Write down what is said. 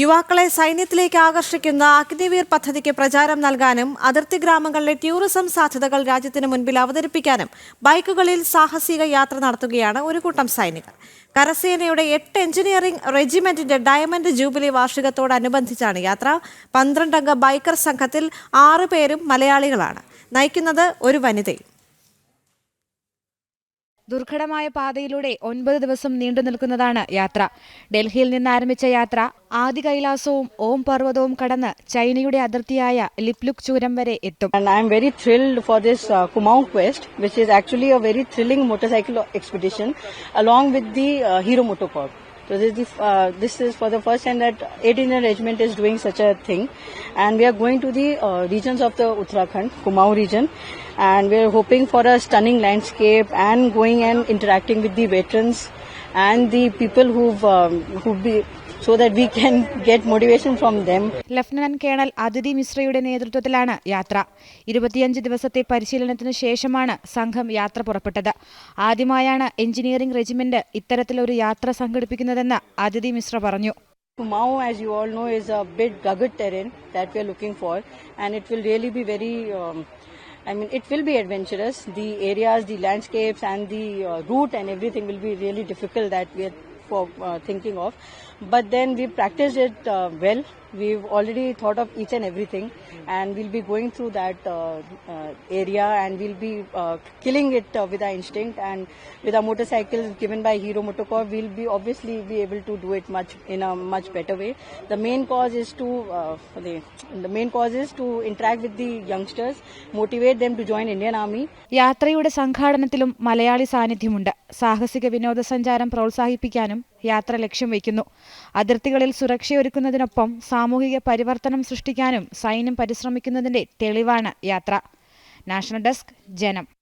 യുവാക്കളെ സൈന്യത്തിലേക്ക് ആകർഷിക്കുന്ന അഗ്നിവീർ പദ്ധതിക്ക് പ്രചാരം നൽകാനും അതിർത്തി ഗ്രാമങ്ങളിലെ ടൂറിസം സാധ്യതകൾ രാജ്യത്തിന് മുൻപിൽ അവതരിപ്പിക്കാനും ബൈക്കുകളിൽ സാഹസിക യാത്ര നടത്തുകയാണ് ഒരു കൂട്ടം സൈനികർ. കരസേനയുടെ എട്ട് എഞ്ചിനീയറിംഗ് റെജിമെന്റിന്റെ ഡയമണ്ട് ജൂബിലി വാർഷികത്തോടനുബന്ധിച്ചാണ് യാത്ര. പന്ത്രണ്ടംഗ ബൈക്കർ സംഘത്തിൽ ആറുപേരും മലയാളികളാണ്. നയിക്കുന്നത് ഒരു വനിതയും. ദുർഘടമായ പാതയിലൂടെ ഒൻപത് ദിവസം നീണ്ടു നിൽക്കുന്നതാണ് യാത്ര ഡൽഹിയിൽ നിന്ന് ആരംഭിച്ച യാത്ര ആദി കൈലാസവും ഓം പർവതവും കടന്ന് ചൈനയുടെ അതിർത്തിയായ ലിപ്ലുക് ചൂരം വരെ എത്തും And I'm very thrilled for this uh, Kumaon quest, which is actually a very thrilling motorcycle expedition, along with the uh, Hero Motocorp. So this is, the, uh, this is for the first time that 18th Regiment is doing such a thing, and we are going to the uh, regions of the Uttarakhand, Kumaon region, and we are hoping for a stunning landscape and going and interacting with the veterans and the people who've um, who be so that we can get motivation from them lieutenant colonel Aditi മിശ്രയുടെ നേതൃത്വത്തിലാണ് യാത്ര ഇരുപത്തിയഞ്ച് ദിവസത്തെ പരിശീലനത്തിനു ശേഷമാണ് സംഘം യാത്ര പുറപ്പെട്ടത് ആദ്യമായാണ് engineering regiment ഇത്തരത്തിലൊരു യാത്ര സംഘടിപ്പിക്കുന്നതെന്ന് അതിഥി മിശ്ര പറഞ്ഞു Kumau, as you all know, is a bit rugged terrain that we are looking for, and it will really be very. Um, I mean, it will be adventurous. The areas, the landscapes, and the uh, route and everything will be really difficult that we are for uh, thinking of. But then we practiced it uh, well. We've already thought of each and everything, and we'll be going through that uh, uh, area, and we'll be uh, killing it uh, with our instinct and with our motorcycles given by Hero Motocorp. We'll be obviously be able to do it much in a much better way. The main cause is to uh, the the main cause is to interact with the youngsters, motivate them to join Indian Army, യാത്രയുടെ സംഘാടനത്തിലും മലയാളി സാന്നിധ്യമുണ്ട് സാഹസിക വിനോദസഞ്ചാരം പ്രോത്സാഹിപ്പിക്കാനും യാത്ര ലക്ഷ്യം വയ്ക്കുന്നു അതിർത്തികളിൽ സുരക്ഷയൊരുക്കുന്നതിനൊപ്പം സാമൂഹിക പരിവർത്തനം സൃഷ്ടിക്കാനും സൈന്യം പരിശ്രമിക്കുന്നതിന്റെ തെളിവാണ് യാത്ര. നാഷണൽ ഡെസ്ക് ജനം.